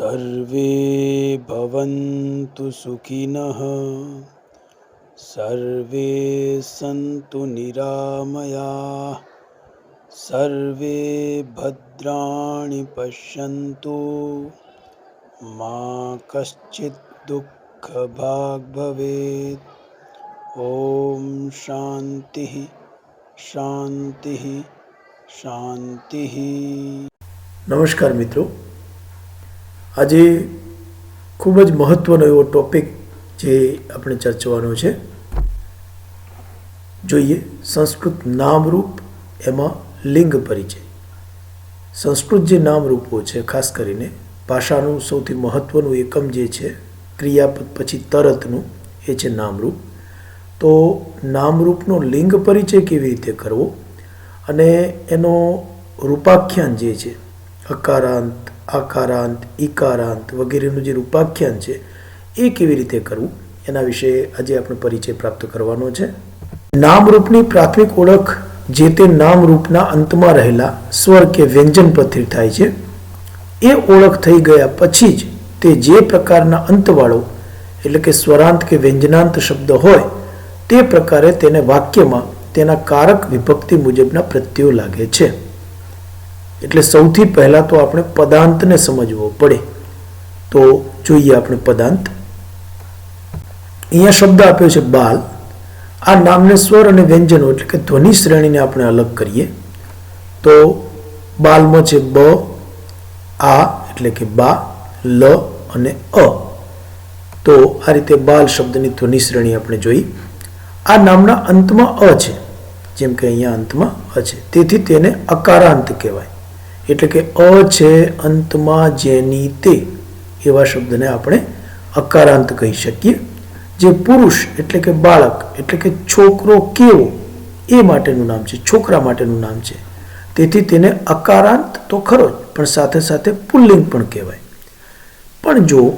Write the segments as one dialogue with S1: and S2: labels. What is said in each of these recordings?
S1: સર્વે ભવન્તુ સુખિનઃ સર્વે સંતુ નિરામયા સર્વે ભદ્રાણી પશ્યન્તુ મા કશ્ચિત દુઃખભાગ ભવેત ઓમ શાંતિ શાંતિ શાંતિ
S2: નમસ્કાર મિત્રો આજે ખૂબ જ મહત્વનો એવો ટોપિક જે આપણે ચર્ચવાનો છે. જોઈએ સંસ્કૃત નામરૂપ એમાં લિંગ પરિચય. સંસ્કૃત જે નામરૂપો છે, ખાસ કરીને ભાષાનું સૌથી મહત્વનું એકમ જે છે, ક્રિયાપદ પછી તરતનું, એ છે નામરૂપ. તો નામરૂપનો લિંગ પરિચય કેવી રીતે કરવો? અને એનો રૂપાખ્યાન જે છે અકારાંત આકારાંત, ઈકારાંત વગેરેનું જે રૂપાખ્યાન છે, એ કેવી રીતે કરવું? એના વિશે આજે આપણે પરિચય પ્રાપ્ત કરવાનો છે. નામરૂપની પ્રાથમિક ઓળખ જે તે નામરૂપના અંતમાં રહેલા સ્વર કે વ્યંજન પરથી થાય છે. એ ઓળખ થઈ ગયા પછી જ તે જે પ્રકારના અંતવાળો, એટલે કે સ્વરાંત કે વ્યંજનાંત શબ્દ હોય, તે પ્રકારે તેને વાક્યમાં તેના કારક વિભક્તિ મુજબના પ્રત્યયો લાગે છે. એટલે સૌથી પહેલા તો આપણે પદાંતને સમજવો પડે. તો જોઈએ આપણે પદાંત. અહીંયા શબ્દ આપ્યો છે બાલ. આ નામને સ્વર અને વ્યંજનો એટલે કે ધ્વનિ શ્રેણીને આપણે અલગ કરીએ. તો બાલમાં છે બ, આ એટલે કે બા, લ અને અ. તો આ રીતે બાલ શબ્દની ધ્વનિ શ્રેણી આપણે જોઈ. આ નામના અંતમાં અ છે. જેમ કે અહીંયા અંતમાં અ છે. તેથી તેને અકારાંત કહેવાય. એટલે કે અ છે અંતમાં જેની તે એવા શબ્દને આપણે અકારાંત કહી શકીએ. જે પુરુષ એટલે કે બાળક એટલે કે છોકરો કેવો એ માટેનું નામ છે, છોકરા માટેનું નામ છે. તેથી તેને અકારાંત તો ખરો જ, પણ સાથે સાથે પુલ્લિંગ પણ કહેવાય. પણ જો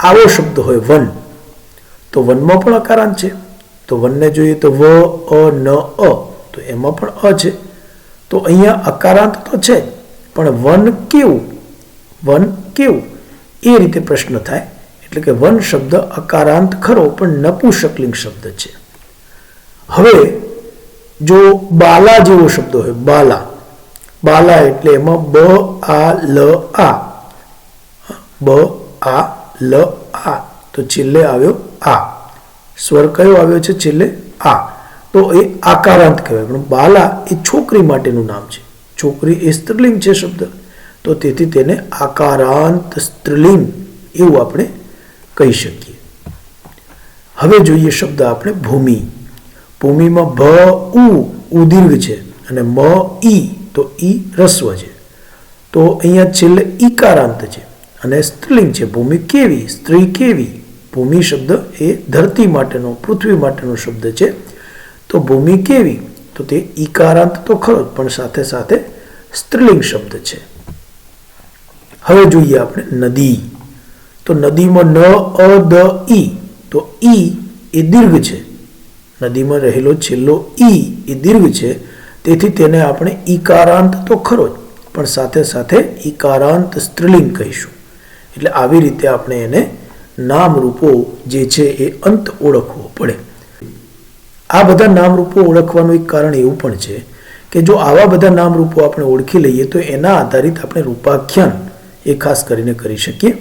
S2: આવો શબ્દ હોય વન, તો વનમાં પણ અકારાંત છે. તો વનને જોઈએ તો વ, અ, ન, અ, તો એમાં પણ અ છે. તો અહીંયા અકારાંત તો છે પણ વન કેવું? વન કેવું? એ રીતે પ્રશ્ન થાય. એટલે કે વન શબ્દ અકારાંત ખરો, પણ નપુસકલિંગ શબ્દ છે. હવે જો બાલા જેવો શબ્દ હોય, બાલા. બાલા એટલે એમાં બ, આ, લ, આ. બ, આ, લ, આ. તો છેલ્લે આવ્યો આ. સ્વર કયો આવ્યો છે? છેલ્લે આ. તો એ આકારાંત કહેવાય. પણ બાલા એ છોકરી માટેનું નામ છે. છોકરી એ સ્ત્રીલિંગ છે શબ્દ. તો તેથી તેને આકારાંત સ્ત્રીલિંગ એવું આપણે કહી શકીએ. હવે જોઈએ શબ્દ આપણે ભૂમિ. ભૂમિમાં ભ, ઉ, ઉદીર્ઘ છે અને મ, ઈ, તો ઈ રસ્વ છે. તો અહીંયા છેલ્લે ઈકારાંત છે અને સ્ત્રીલિંગ છે. ભૂમિ કેવી? સ્ત્રી કેવી? ભૂમિ શબ્દ એ ધરતી માટેનો, પૃથ્વી માટેનો શબ્દ છે. તો ભૂમિ કેવી? તો તે ઈકારાંત તો ખરો જ, પણ સાથે સાથે સ્ત્રીલિંગ શબ્દ છે. હવે જોઈએ આપણે નદી. તો નદીમાં ન, અ, દ, ઈ. તો ઈ એ દીર્ઘ છે. નદીમાં રહેલો છેલ્લો ઈ એ દીર્ઘ છે. તેથી તેને આપણે ઈકારાંત તો ખરો જ, પણ સાથે સાથે ઈકારાંત સ્ત્રીલિંગ કહીશું. એટલે આવી રીતે આપણે એને નામરૂપો જે છે એ અંત ઓળખવો પડે. આ બધા નામરૂપો ઓળખવાનું એક કારણ એવું પણ છે કે જો આવા બધા નામરૂપો આપણે ઓળખી લઈએ તો એના આધારિત આપણે રૂપાખ્યાન એ ખાસ કરીને કરી શકીએ.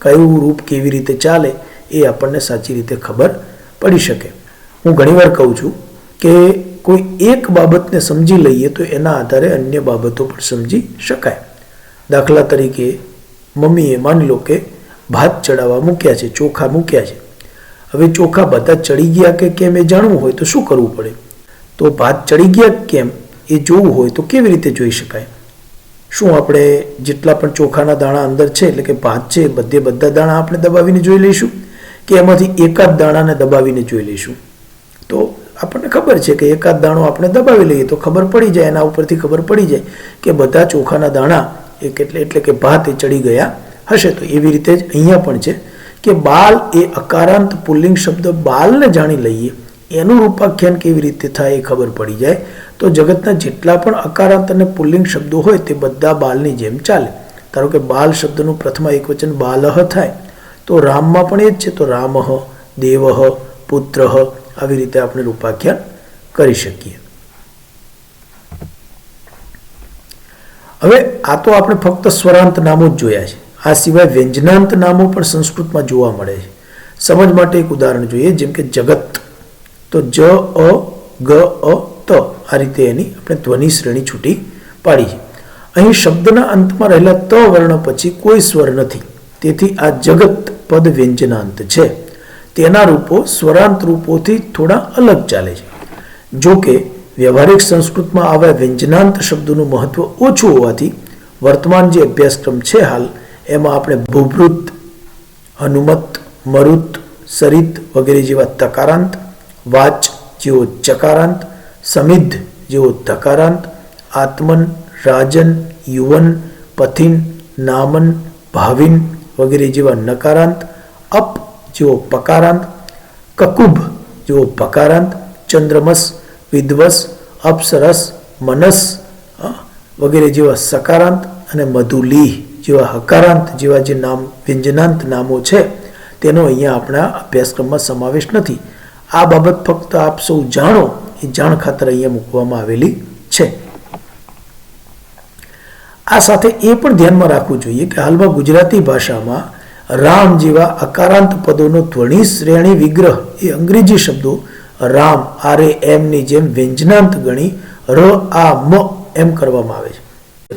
S2: કયું રૂપ કેવી રીતે ચાલે એ આપણને સાચી રીતે ખબર પડી શકે. હું ઘણીવાર કહું છું કે કોઈ એક બાબતને સમજી લઈએ તો એના આધારે અન્ય બાબતો પણ સમજી શકાય. દાખલા તરીકે મમ્મીએ માની લો કે ભાત ચડાવવા મૂક્યા છે, ચોખા મૂક્યા છે. હવે ચોખા બધા ચડી ગયા કે કેમ એ જાણવું હોય તો શું કરવું પડે? તો ભાત ચડી ગયા કેમ એ જોવું હોય તો કેવી રીતે જોઈ શકાય? શું આપણે જેટલા પણ ચોખાના દાણા અંદર છે, એટલે કે ભાત છે બધે બધા દાણા આપણે દબાવીને જોઈ લઈશું? કે એમાંથી એકાદ દાણાને દબાવીને જોઈ લઈશું? તો આપણને ખબર છે કે એકાદ દાણો આપણે દબાવી લઈએ તો ખબર પડી જાય, એના ઉપરથી ખબર પડી જાય કે બધા ચોખાના દાણા એ એટલે એટલે કે ભાત એ ચડી ગયા હશે. તો એવી રીતે જ અહીંયા પણ છે. કે બાલ એ અકારાંત પુલ્લિંગ શબ્દ બાલને જાણી લઈએ. એનું રૂપાખ્યાન કેવી રીતે થાય એ ખબર પડી જાય. તો જગતના જેટલા પણ અકારાંત અને પુલ્લિંગ શબ્દો હોય તે બધા બાલની જેમ ચાલે. ધારો કે બાલ શબ્દનું પ્રથમ એકવચન બાલહ થાય. તો રામમાં પણ એ જ છે. તો રામહ, દેવહ પુત્ર આવી રીતે આપણે રૂપાખ્યાન કરી શકીએ. હવે આ તો આપણે ફક્ત સ્વરાંત નામો જ જોયા છે. આ સિવાય વ્યંજનાંત નામો પણ સંસ્કૃતમાં જોવા મળે છે. સમજ માટે એક ઉદાહરણ જોઈએ, જેમ કે જગત. તો જ, અ, ગ, અ, ત. આ રીતે એની આપણે ધ્વનિ શ્રેણી છૂટી પાડી છે. અહીં શબ્દના અંતમાં રહેલા ત વર્ણ પછી કોઈ સ્વર નથી. તેથી આ જગત પદ વ્યંજનાંત છે. તેના રૂપો સ્વરાંત રૂપોથી થોડા અલગ ચાલે છે. જો કે વ્યવહારિક સંસ્કૃતમાં આવા વ્યંજનાંત શબ્દોનું મહત્વ ઓછું હોવાથી વર્તમાન જે અભ્યાસક્રમ છે હાલ એમાં આપણે ભૂભૃત, હનુમત, મરુત, સરિત વગેરે જેવા તકારાંત, વાચ જેવો ચકારાંત, સમિદ્ધ જેવો ધકારાંત આત્મન, રાજન, યુવન, પથિન, નામન, ભાવિન વગેરે જેવા નકારાંત, અપ જેવો પકારાંત, કકુભ જેવો પકારાંત, ચંદ્રમસ વિદ્વસ અપ્સરસ, મનસ વગેરે જેવા સકારાંત અને મધુલીહ. જેવા હકારાંત, જેવા જે નામ, વ્યંજનાંત નામો છે, તેનો અહીંયા આપણા અભ્યાસક્રમમાં સમાવેશ નથી. આ બાબત ફક્ત આપ સૌ જાણો, એ જાણ ખાતર અહીંયા મૂકવામાં આવેલી છે. આ સાથે એ પણ ધ્યાનમાં રાખવું જોઈએ કે હાલમાં ગુજરાતી ભાષામાં રામ જેવા અકારાંત પદોનો ધ્વનિ શ્રેણી વિગ્રહ, એ અંગ્રેજી શબ્દો રામ, આર એ એમની જેમ વ્યંજનાંત ગણી ર, આ, મ એમ કરવામાં આવે છે.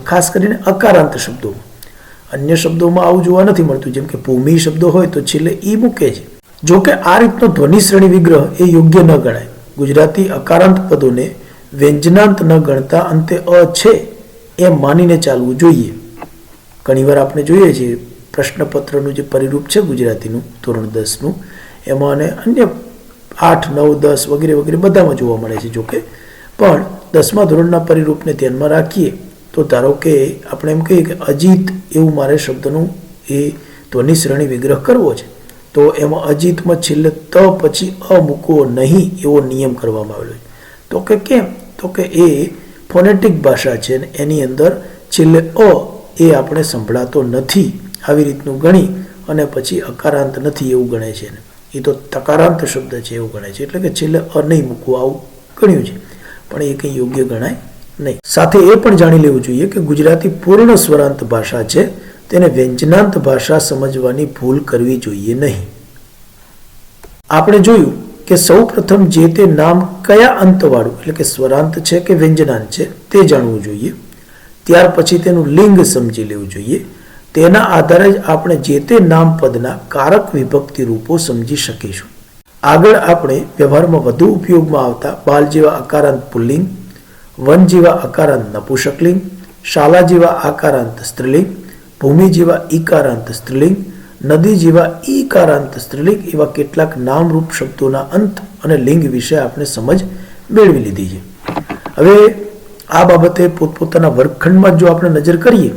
S2: ખાસ કરીને અકારાંત શબ્દો. અન્ય શબ્દોમાં આવું જોવા નથી મળતું. જેમ કે ભૂમિ શબ્દો હોય તો છેલ્લે ઈ મૂકે છે. જો કે આ રીતનો ધ્વનિ શ્રેણી વિગ્રહ એ યોગ્ય ન ગણાય. ગુજરાતી અકારાંત પદોને વ્યંજનાંત ન ગણતા અંતે અ છે એમ માનીને ચાલવું જોઈએ. ઘણીવાર આપણે જોઈએ છીએ, પ્રશ્નપત્રનું જે પરિરૂપ છે ગુજરાતીનું, ધોરણ દસનું, એમાં અને અન્ય આઠ, નવ, દસ વગેરે વગેરે બધામાં જોવા મળે છે. જોકે પણ દસમા ધોરણના પરિરૂપને ધ્યાનમાં રાખીએ તો ધારો કે આપણે એમ કહીએ કે અજીત એવું મારે શબ્દનું એ ધ્વનિ શ્રેણી વિગ્રહ કરવો છે, તો એમાં અજીતમાં છેલ્લે ત પછી અ મૂકવો નહીં એવો નિયમ કરવામાં આવેલો છે. તો કે કેમ? તો કે એ ફોનેટિક ભાષા છે ને એની અંદર છેલ્લે અ એ આપણે સંભળાતો નથી, આવી રીતનું ગણી અને પછી અકારાંત નથી એવું ગણે છે એ તો તકારાંત શબ્દ છે એવું ગણે છે. એટલે કે છેલ્લે અ નહીં મૂકવું, આવું ગણ્યું છે. પણ એ કંઈ યોગ્ય ગણાય નહીં. સાથે એ પણ જાણી લેવું જોઈએ કે ગુજરાતી પૂર્ણ સ્વરાંત ભાષા છે, તેને વ્યંજનાંત ભાષા સમજવાની ભૂલ કરવી જોઈએ નહીં. આપણે જોયું કે સૌ પ્રથમ જે તે નામ કયા અંતવાળું, એટલે કે સ્વરાંત છે કે વ્યંજનાંત છે, તે જાણવું જોઈએ. ત્યાર પછી તેનું લિંગ સમજી લેવું જોઈએ. તેના આધારે જ આપણે જે તે નામ પદના કારક વિભક્તિ રૂપો સમજી શકીશું. આગળ આપણે વ્યવહારમાં વધુ ઉપયોગમાં આવતા બાલ જેવા અકારાંત પુલ્લિંગ વન જેવા અકારાંત નપુષકલિંગ શાલા જેવા આકારાંત સ્ત્રીલિંગ ભૂમિ જેવા ઈકારાંત સ્ત્રીલિંગ નદી જેવા ઈકારાંત સ્ત્રીલિંગ એવા કેટલાક નામરૂપ શબ્દોના અંત અને લિંગ વિશે આપણે સમજ મેળવી લીધી છે. હવે આ બાબતે પોતપોતાના વર્ગખંડમાં જો આપણે નજર કરીએ,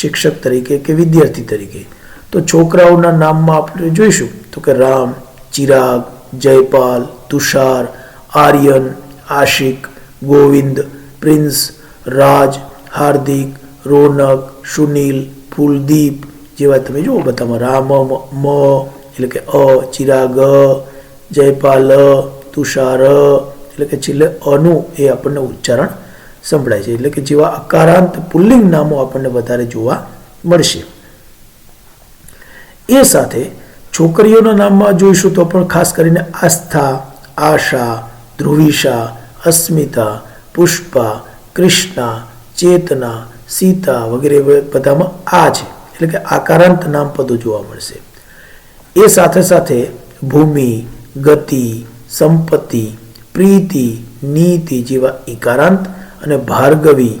S2: શિક્ષક તરીકે કે વિદ્યાર્થી તરીકે, તો છોકરાઓના નામમાં આપણે જોઈશું તો કે રામ, ચિરાગ, જયપાલ, તુષાર, આર્યન, આશિક ગોવિંદ, પ્રિન્સ, રાજ, હાર્દિક, રોનક, સુનિલ, ફૂલદીપ જેવા તમે જુઓ બધામાં. રામ, મ એટલે કે અ, ચિરાગ, જયપાલ, તુષાર, એટલે કે છેલ્લે અનું એ આપણને ઉચ્ચારણ સંભળાય છે. એટલે કે જેવા અકારાંત પુલ્લિંગ નામો આપણને વધારે જોવા મળશે. એ સાથે છોકરીઓના નામમાં જોઈશું તો પણ ખાસ કરીને આસ્થા, આશા, ધ્રુવિશા અસ્મિતા, પુષ્પા, કૃષ્ણા, ચેતના, સીતા વગેરે બધામાં આ છે. એટલે કે આકારાંત નામ પદો જોવા મળશે. એ સાથે સાથે ભૂમિ, ગતિ, સંપત્તિ, પ્રીતિ, નીતિ જેવા ઇકારાંત અને ભાર્ગવી,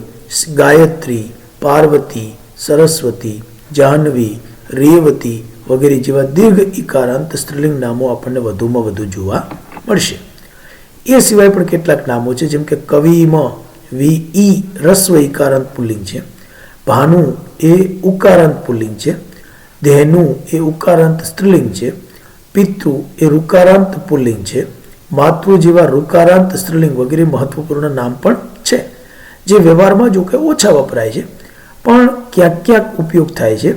S2: ગાયત્રી, પાર્વતી, સરસ્વતી, જાહ્નવી, રેવતી વગેરે જેવા દીર્ઘ ઇકારાંત સ્ત્રીલિંગ નામો આપણને વધુમાં વધુ જોવા મળશે. એ સિવાય પણ કેટલાક નામો છે, જેમ કે કવિમાં વી ઈ રસ્વ ઇકારાંત પુલ્લિંગ છે, ભાનુ એ ઉકારાંત પુલ્લિંગ છે, ધેનુ એ ઉકારાંત સ્ત્રીલિંગ છે, પિતૃ એ રુકારાંત પુલ્લિંગ છે, માતૃ જેવા રુકારાંત સ્ત્રીલિંગ વગેરે મહત્વપૂર્ણ નામ પણ છે, જે વ્યવહારમાં જો કે ઓછા વપરાય છે, પણ ક્યાંક ક્યાંક ઉપયોગ થાય છે,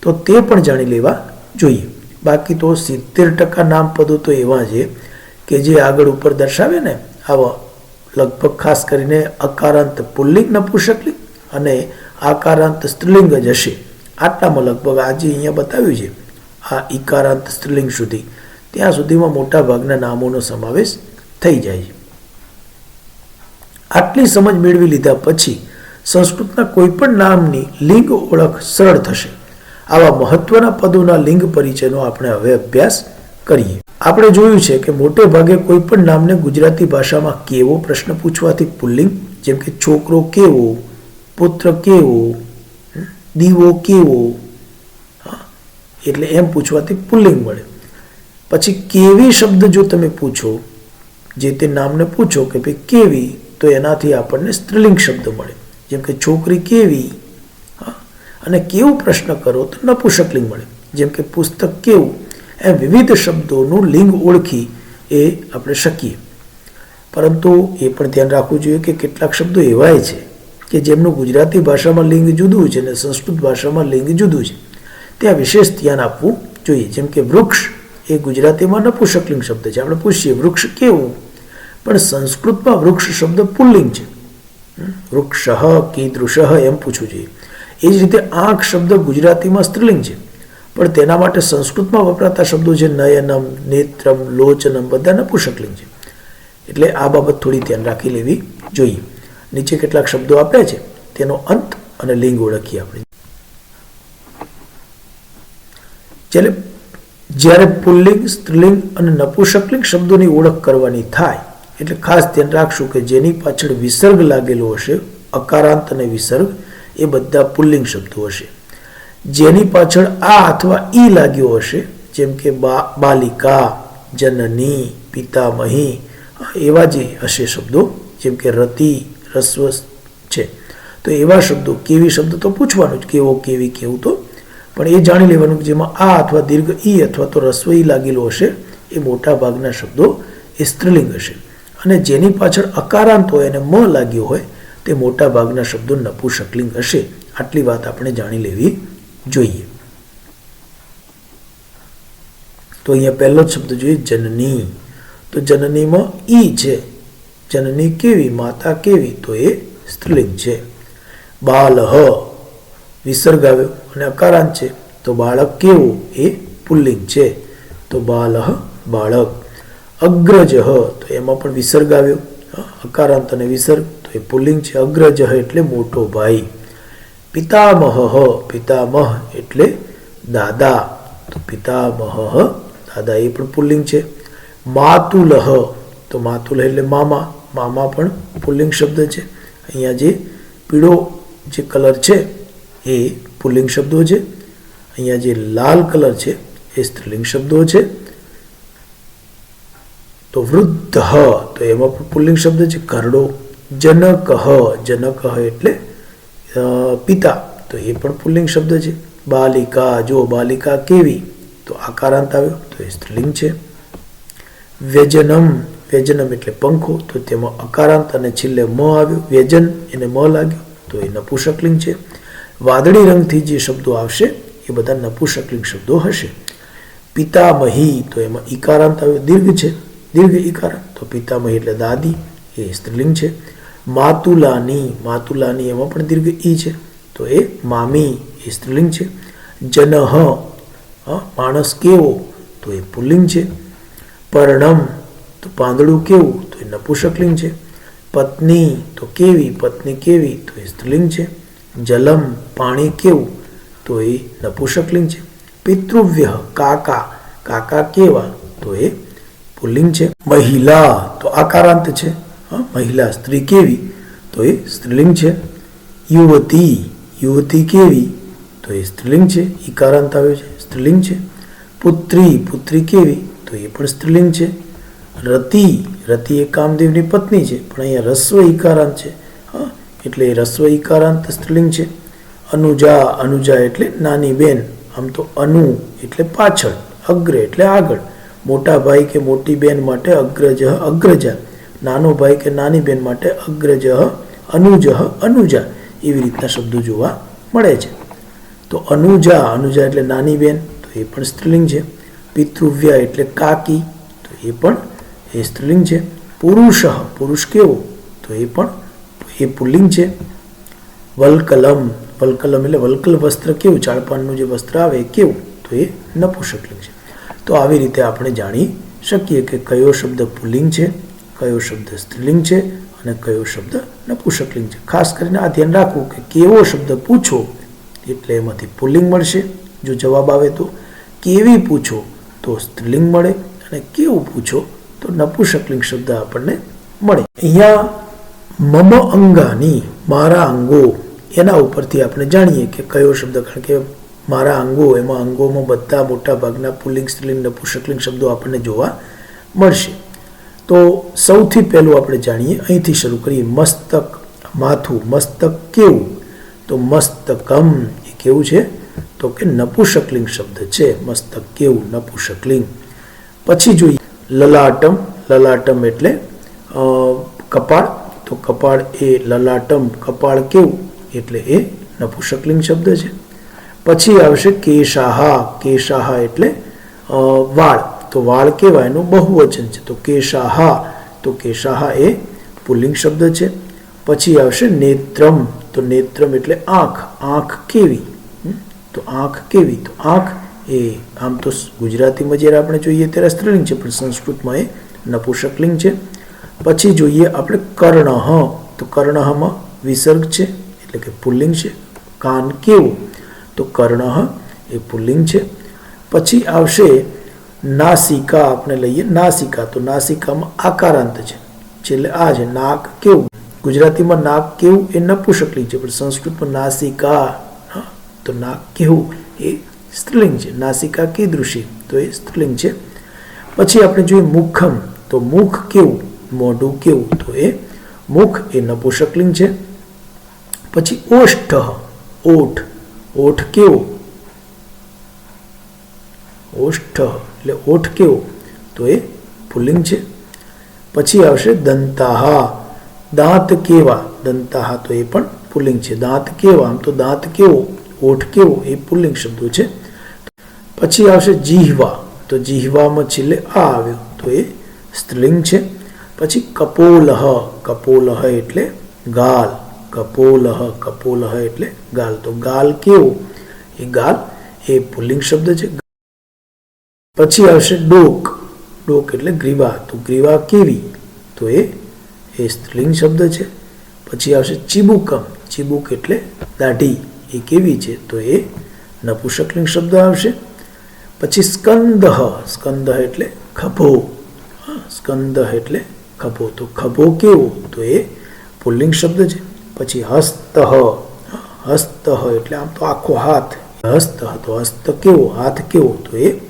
S2: તો તે પણ જાણી લેવા જોઈએ. બાકી તો સિત્તેર ટકા નામ પદો તો એવા છે કે જે આગળ ઉપર દર્શાવે ને, આવા લગભગ ખાસ કરીને અકારાંત પુલ્લિંગ નપુંસકલિંગ અને આકારાંત સ્ત્રીલિંગ જ હશે. આટલામાં લગભગ આજે અહીંયા બતાવ્યું છે. આ ઇકારાંત સ્ત્રીલિંગ સુધી. ત્યાં સુધીમાં મોટા ભાગના નામોનો સમાવેશ થઈ જાય છે. આટલી સમજ મેળવી લીધા પછી સંસ્કૃતના કોઈ પણ નામની લિંગ ઓળખ સરળ થશે. આવા મહત્વના પદોના લિંગ પરિચયનો આપણે હવે અભ્યાસ કરીએ. આપણે જોયું છે કે મોટે ભાગે કોઈ પણ નામને ગુજરાતી ભાષામાં કેવો પ્રશ્ન પૂછવાથી પુલ્લિંગ, જેમ કે છોકરો કેવો, પુત્ર કેવો દીવો કેવો એટલે એમ પૂછવાથી પુલ્લિંગ મળે. પછી કેવી શબ્દ જો તમે પૂછો, જે તે નામને પૂછો કે ભાઈ કેવી, તો એનાથી આપણને સ્ત્રીલિંગ શબ્દ મળે. જેમ કે છોકરી કેવી અને કેવું પ્રશ્ન કરો તો નપુષકલિંગ મળે. જેમ કે પુસ્તક કેવું એમ વિવિધ શબ્દોનું લિંગ ઓળખી એ આપણે શકીએ. પરંતુ એ પણ ધ્યાન રાખવું જોઈએ કે કેટલાક શબ્દો એવાય છે કે જેમનું ગુજરાતી ભાષામાં લિંગ જુદું છે અને સંસ્કૃત ભાષામાં લિંગ જુદું છે. ત્યાં વિશેષ ધ્યાન આપવું જોઈએ. જેમ કે વૃક્ષ એ ગુજરાતીમાં નપુંસકલિંગ શબ્દ છે. આપણે પૂછીએ, વૃક્ષ કેવું? પણ સંસ્કૃતમાં વૃક્ષ શબ્દ પુલ્લિંગ છે. વૃક્ષ, કીદૃશ એમ પૂછવું જોઈએ. એ જ રીતે આંખ શબ્દ ગુજરાતીમાં સ્ત્રીલિંગ છે. પણ તેના માટે સંસ્કૃતમાં વપરાતા શબ્દો છે નયનમ, નેત્રમ, લોચનમ બધાના નપુંસકલિંગ છે. એટલે આ બાબત થોડી ધ્યાન રાખી લેવી જોઈએ. નીચે કેટલાક શબ્દો આપ્યા છે. તેનો અંત અને લિંગ ઓળખીએ આપણે. જ્યારે જ્યારે પુલ્લિંગ, સ્ત્રીલિંગ અને નપુષકલિંગ શબ્દોની ઓળખ કરવાની થાય, એટલે ખાસ ધ્યાન રાખશું કે જેની પાછળ વિસર્ગ લાગેલો હશે, અકારાંત અને વિસર્ગ, એ બધા પુલ્લિંગ શબ્દો હશે. જેની પાછળ આ અથવા ઈ લાગ્યો હશે, જેમ કે બાલિકા, જનની, પિતામહી એવા જે હશે શબ્દો, જેમ કે રતિ રસ્વ છે. તો એવા શબ્દો, કેવી શબ્દ તો પૂછવાનું જ, કેવો, કેવી, કેવું તો? પણ એ જાણી લેવાનું કે જેમાં આ અથવા દીર્ઘ ઈ અથવા તો રસ્વ ઈ લાગેલો હશે, એ મોટા ભાગના શબ્દો એ સ્ત્રીલિંગ હશે. અને જેની પાછળ અકારાંત હોય અને મ લાગ્યો હોય, તે મોટા ભાગના શબ્દો નપુંસકલિંગ હશે. આટલી વાત આપણે જાણી લેવી જોઈએ. તો અહીંયા પહેલો શબ્દ જોઈએ, જનની. તો જનનીમાં ઈ છે. જનની કેવી, માતા કેવી? તો એ સ્ત્રીલિંગ છે. બાલહ, વિસર્ગ આવ્યો અને અકારાંત છે. તો બાળક કેવું? એ પુલ્લિંગ છે. તો બાલહ, બાળક. અગ્રજ તો એમાં પણ વિસર્ગ આવ્યો. અકારાંત અને વિસર્ગ, તો એ પુલ્લિંગ છે. અગ્રજ એટલે મોટો ભાઈ. પિતામહ પિતામહ એટલે દાદા. તો પિતામહ, દાદા એ પણ પુલ્લિંગ છે. માતુલહ તો માતુલ એટલે મામા. મામા પણ પુલ્લિંગ શબ્દ છે. અહીંયા જે પીળો જે કલર છે, એ પુલ્લિંગ શબ્દો છે. અહીંયા જે લાલ કલર છે, એ સ્ત્રીલિંગ શબ્દો છે. તો વૃદ્ધ, તો એમાં પણ પુલ્લિંગ શબ્દ છે. ઘરડો જનક જનક એટલે પિતા. તો એ પણ પુલ્લિંગ શબ્દ છે. બાલિકા, જો બાલિકા કેવી? તો આકારાંત આવ્યો. તો એ સ્ત્રીલિંગ છે. વ્યજનમ વ્યજનમ એટલે પંખો. તો તેમાં અકારાંત અને છેલ્લે મ આવ્યો. વ્યજન એને મ લાગ્યો. તો એ નપુષકલિંગ છે. વાદળી રંગથી જે શબ્દો આવશે, એ બધા નપુષકલિંગ શબ્દો હશે. પિતામહી, તો એમાં ઈકારાંત આવ્યો. દીર્ઘ છે. દીર્ઘ ઈકારાંત. તો પિતામહી એટલે દાદી. એ સ્ત્રીલિંગ છે. માતુલાની માતુલાની એમાં પણ દીર્ઘ ઈ છે. તો એ મામી, એ સ્ત્રીલિંગ છે. જનહ માણસ કેવો, તો એ પુલ્લિંગ છે. પરણમ, તો પાંદડું કેવું, તો એ નપુષકલિંગ છે. પત્ની, તો કેવી, પત્ની કેવી, તો એ સ્ત્રીલિંગ છે. જલમ, પાણી કેવું, તો એ નપુષકલિંગ છે. પિતૃવ્ય કાકા કાકા કેવા, તો એ પુલ્લિંગ છે. મહિલા, તો આકારાંત છે. મહિલા સ્ત્રી કેવી? તો એ સ્ત્રીલિંગ છે. યુવતી યુવતી કેવી? તો એ સ્ત્રીલિંગ છે. ઈકારાંત આવ્યો છે. સ્ત્રીલિંગ છે. પુત્રી પુત્રી કેવી? તો એ પણ સ્ત્રીલિંગ છે. રતિ રતિ એ કામદેવની પત્ની છે, પણ અહીંયા રસ્વ ઈકારાંત છે. હા, એટલે રસ્વ ઈકારાંત સ્ત્રીલિંગ છે. અનુજા અનુજા એટલે નાની બેન. આમ તો અનુ એટલે પાછળ, અગ્ર એટલે આગળ. મોટા ભાઈ કે મોટી બેન માટે અગ્રજ, અગ્રજા. નાનો ભાઈ કે નાની બેન માટે અગ્રજ, અનુજ, અનુજા એવી રીતના શબ્દો જોવા મળે છે. તો અનુજા અનુજા એટલે નાની બેન, તો એ પણ સ્ત્રીલિંગ છે. પિતૃવ્યા એટલે કાકી, તો એ પણ એ સ્ત્રીલિંગ છે. પુરુષ પુરુષ કેવો, તો એ પણ એ પુલ્લિંગ છે. વલ્કલમ વલ્કલમ એટલે વલ્કલ વસ્ત્ર કેવું, ચાળપાનનું જે વસ્ત્ર આવે કેવું, તો એ નપુંસકલિંગ છે. તો આવી રીતે આપણે જાણી શકીએ કે કયો શબ્દ પુલ્લિંગ છે. કયો શબ્દ સ્ત્રીલિંગ છે અને કયો શબ્દ નપુષકલિંગ છે. ખાસ કરીને આ ધ્યાન રાખવું કે કેવો શબ્દ પૂછો એટલે એમાંથી પુલ્લિંગ મળશે. જો જવાબ આવે તો કેવી પૂછો તો સ્ત્રીલિંગ મળે અને કેવું પૂછો તો નપુષકલિંગ શબ્દ આપણને મળે. અહીંયા મમ અંગાની મારા અંગો એના ઉપરથી આપણે જાણીએ કે કયો શબ્દ કારણ કે મારા અંગો એમાં અંગોમાં બધા મોટા ભાગના પુલ્લિંગ, સ્ત્રીલિંગ નપુષકલિંગ શબ્દો આપણને જોવા મળશે. તો સૌથી પહેલું આપણે જાણીએ, અહીંથી શરૂ કરીએ, મસ્તક માથું, મસ્તક કેવું? તો મસ્તકમ એ કેવું છે? તો કે નપુષકલિંગ શબ્દ છે, મસ્તક કેવું? નપુષકલિંગ પછી જોઈએ, લલાટમ લલાટમ એટલે કપાળ. તો કપાળ એ લલાટમ, કપાળ કેવું? એટલે એ નપુષકલિંગ શબ્દ છે. પછી આવશે કેશાહા કેશાહા એટલે વાળ. તો વાળ કહેવાય એનું બહુવચન છે. તો કેશાહા તો કેશાહા એ પુલ્લિંગ શબ્દ છે. પછી આવશે નેત્રમ. તો નેત્રમ એટલે આંખ. આંખ કેવી? તો આંખ કેવી? તો આંખ એ આમ તો ગુજરાતીમાં જ્યારે આપણે જોઈએ ત્યારે સ્ત્રીલિંગ છે, પણ સંસ્કૃતમાં એ નપુષકલિંગ છે. પછી જોઈએ આપણે કર્ણહ. તો કર્ણહમાં વિસર્ગ છે, એટલે કે પુલ્લિંગ છે. કાન કેવું? તો કર્ણહ એ પુલ્લિંગ છે. પછી આવશે નાસિકા આપણે લઈએ. નાસિકા તો નાસિકામાં આકારાંત છે. છેલ્લે આ છે નાક કેવું? ગુજરાતીમાં નાક કેવું એ નપુસકલિંગ છે, પણ સંસ્કૃતમાં નાસિકા તો નાક કેવું એ સ્ત્રીલિંગ છે. નાસિકા કીદૃશી તો એ સ્ત્રીલિંગ છે. પછી આપણે જોઈએ મુખમ તો મુખ કેવું? મોઢું કેવું? તો એ મુખ એ નપુસકલિંગ છે. પછી ઓષ્ઠ, ઓઠ. ઓઠ કેવો? ઓષ્ઠ. એટલે ઓઠ કેવો? તો એ પુલ્લિંગ છે. પછી આવશે દંતાહા. દાંત કેવા? દંતાહા તો એ પણ પુલ્લિંગ છે. દાંત કેવા? આમ તો દાંત કેવો? ઓઠ કેવો? એ પુલ્લિંગ શબ્દો છે. પછી આવશે જીહવા. તો જીહવામાં છેલ્લે આ આવ્યો. તો એ સ્ત્રીલિંગ છે. પછી કપોલહ. કપોલહ એટલે ગાલ. કપોલહ કપોલહ એટલે ગાલ. તો ગાલ કેવો? એ ગાલ એ પુલ્લિંગ શબ્દ છે. પછી આવશે ડોક. ડોક એટલે ગ્રીવા. તો ગ્રીવા કેવી? તો એ એ સ્ત્રીલિંગ શબ્દ છે. પછી આવશે ચીબુકમ. ચીબુક એટલે દાઢી. એ કેવી છે? તો એ નપુષકલિંગ શબ્દ આવશે. પછી સ્કંદહ સ્કંદ એટલે ખભો. સ્કંદહ સ્કંદ એટલે ખભો. તો ખભો કેવો? તો એ પુલ્લિંગ શબ્દ છે. પછી હસ્તહ હસ્તહ એટલે આમ તો આખો હાથ. હસ્ત. તો હસ્ત કેવો? હાથ કેવો? તો એ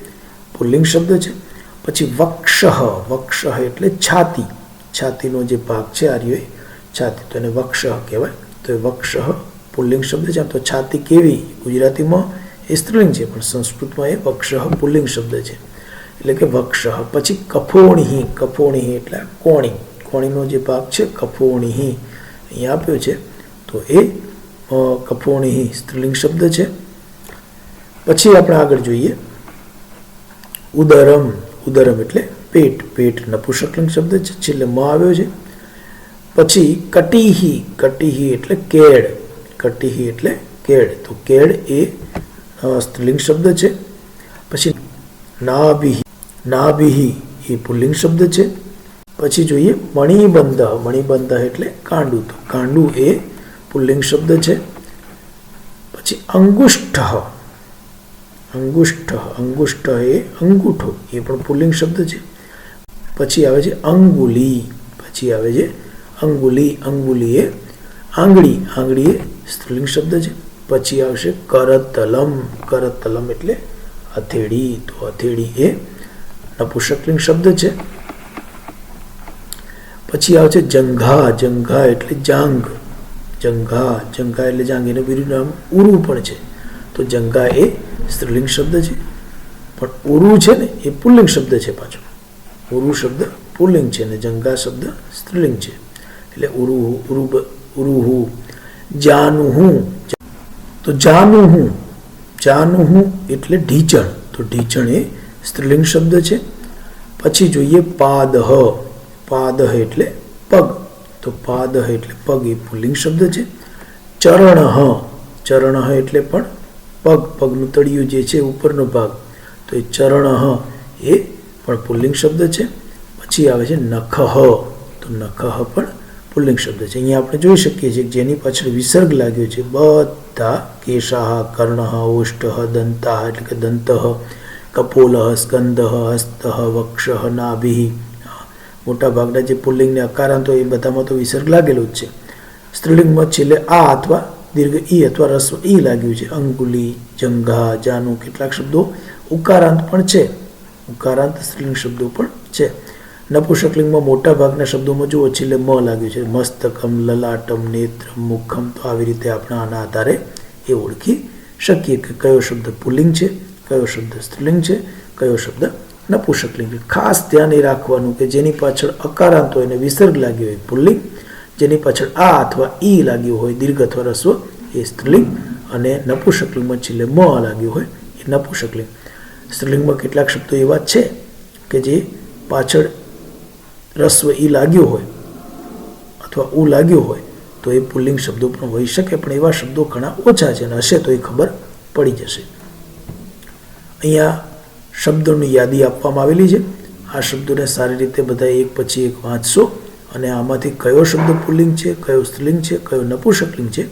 S2: પુલ્લિંગ શબ્દ છે. પછી વક્ષ વક્ષ એટલે છાતી. છાતીનો જે ભાગ છે આર્યો છાતી તો એને વક્ષ કહેવાય. તો એ વક્ષ પુલ્લિંગ શબ્દ છે. તો છાતી કેવી? ગુજરાતીમાં એ સ્ત્રીલિંગ છે પણ સંસ્કૃતમાં એ વક્ષ પુલ્લિંગ શબ્દ છે. એટલે કે વક્ષ. પછી કફોણી કફોણી એટલે કોણી. કોણીનો જે ભાગ છે કફોણી અહીંયા આપ્યો છે. તો એ અ, કફોણી સ્ત્રીલિંગ શબ્દ છે. પછી આપણે આગળ જોઈએ. ઉદરમ ઉદરમ એટલે પેટ પેટ નપુંસકલિંગ શબ્દ છે છેલ્લે આવ્યો છે. પછી કટીહી કટીહી એટલે કેળ, કટીહી એટલે કેળ. તો કેળ એ સ્ત્રીલિંગ શબ્દ છે. પછી નાભિહી નાભિહી એ પુલ્લિંગ શબ્દ છે. પછી જોઈએ મણિબંધ મણિબંધ એટલે કાંડું. તો કાંડું એ પુલ્લિંગ શબ્દ છે. પછી અંગુષ્ઠ. અંગુષ્ઠ અંગુષ્ઠ એ અંગૂઠો, એ પણ પુલ્લિંગ શબ્દ છે. પછી આવે છે અંગુલી, પછી આવે છે અંગુલી અંગુલી એ આંગળી આંગળી એ સ્ત્રીલિંગ શબ્દ છે. પછી આવશે કરતલમ કરતલમ એટલે હથેળી, તો હથેળી એ નપુંસકલિંગ શબ્દ છે. પછી આવે છે જંઘા જંઘા એટલે જાંગ જંઘા જંઘા એટલે જાંગ એનું બીજું નામ ઉરુ પણ છે. તો જંઘા એ સ્ત્રીલિંગ શબ્દ છે. પણ ઉરુ છે ને, એ પુલ્લિંગ શબ્દ છે પાછો. ઉરુ શબ્દ પુલ્લિંગ છે ને જંગા શબ્દ સ્ત્રીલિંગ છે. એટલે ઉરુહુ ઉરુ ઉરુહુ, જાનુહુ. તો જાનું હું એટલે ઢીચણ. તો ઢીચણ એ સ્ત્રીલિંગ શબ્દ છે. પછી જોઈએ પાદહ. પાદહ એટલે પગ. તો પાદહ એટલે પગ એ પુલ્લિંગ શબ્દ છે. ચરણહ. ચરણહ એટલે પણ પગ પગનું તળિયું જે છે ઉપરનો ભાગ. તો એ ચરણ એ પણ પુલ્લિંગ શબ્દ છે. પછી આવે છે નખહ તો નખહ પણ પુલ્લિંગ શબ્દ છે. અહીંયા આપણે જોઈ શકીએ છીએ જેની પાછળ વિસર્ગ લાગ્યો છે. બધા કેશાહ, કર્ણઃ ઓષ્ઠ દંતાહ એટલે કે દંતઃ કપોલઃ સ્કંદહ હસ્તઃ વક્ષઃ નાભિ મોટા ભાગના જે પુલ્લિંગને અકારાંતો એ બધામાં તો વિસર્ગ લાગેલો જ છે. સ્ત્રીલિંગમાં છેલ્લે આ અથવા દીર્ઘ ઈ અથવા રસ્વ ઈ લાગ્યું છે. અંગુલી, જંઘા, જાનુ કેટલાક શબ્દો ઉકારાંત પણ છે. ઉકારાંત સ્ત્રીલિંગ શબ્દો પણ છે. નપુષકલિંગમાં મોટા ભાગના શબ્દોમાં જુઓ, છેલ્લે મ લાગ્યું છે. મસ્તકમ, લલાટમ, નેત્રમ, મુખમ તો આવી રીતે આપણે આના આધારે એ ઓળખી શકીએ કે કયો શબ્દ પુલ્લિંગ છે, કયો શબ્દ સ્ત્રીલિંગ છે, કયો શબ્દ નપુષકલિંગ છે. ખાસ ધ્યાન એ રાખવાનું કે જેની પાછળ અકારાંત હોય અને વિસર્ગ લાગ્યો હોય પુલ્લિંગ જેની પાછળ આ અથવા ઈ લાગ્યું હોય, દીર્ઘ અથવા રસ્વ, એ સ્ત્રીલિંગ અને નપુંસકલિંગમાં છેલ્લે મ લાગ્યું હોય, એ નપુંસકલિંગ સ્ત્રીલિંગમાં કેટલાક શબ્દો એવા છે કે જે પાછળ રસ્વ ઈ લાગ્યું હોય અથવા ઉ લાગ્યું હોય, તો એ પુલ્લિંગ શબ્દો પણ હોઈ શકે, પણ એવા શબ્દો ઘણા ઓછા છે અને હશે તો એ ખબર પડી જશે. અહીંયા શબ્દોની યાદી આપવામાં આવેલી છે. આ શબ્દોને સારી રીતે બધા એક પછી એક વાંચશો. અને આમાંથી કયો શબ્દ પુલ્લિંગ છે, કયો સ્ત્રીલિંગ છે, કયો નપુસકલિંગ છે,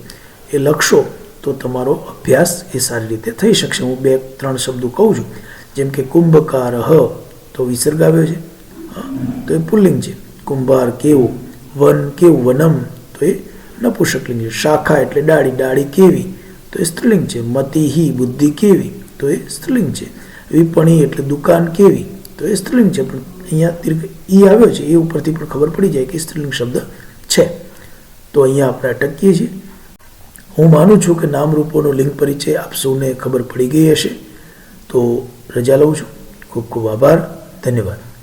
S2: એ લખશો તો તમારો અભ્યાસ એ સારી રીતે થઈ શકશે. હું બે, ત્રણ શબ્દો કહું છું. જેમ કે કુંભકાર હ તો વિસર્ગ આવ્યો છે તો એ પુલ્લિંગ છે. કુંભાર કેવું, વન કેવું, વનમ, તો એ નપુસકલિંગ છે. શાખા એટલે ડાળી ડાળી કેવી, તો એ સ્ત્રીલિંગ છે. મતિહી, બુદ્ધિ કેવી, તો એ સ્ત્રીલિંગ છે. વિપણી એટલે દુકાન કેવી, તો એ સ્ત્રીલિંગ છે. પણ અહીંયા દીર્ઘ ઈ આવ્યો છે, એ ઉપરથી પણ ખબર પડી જાય કે સ્ત્રીલિંગ શબ્દ છે. તો અહીંયા આપણે અટકીએ છીએ. હું માનું છું કે નામરૂપોનો લિંગ પરિચય આપ સૌને ખબર પડી ગઈ હશે. તો રજા લઉં છું. ખૂબ ખૂબ આભાર. ધન્યવાદ.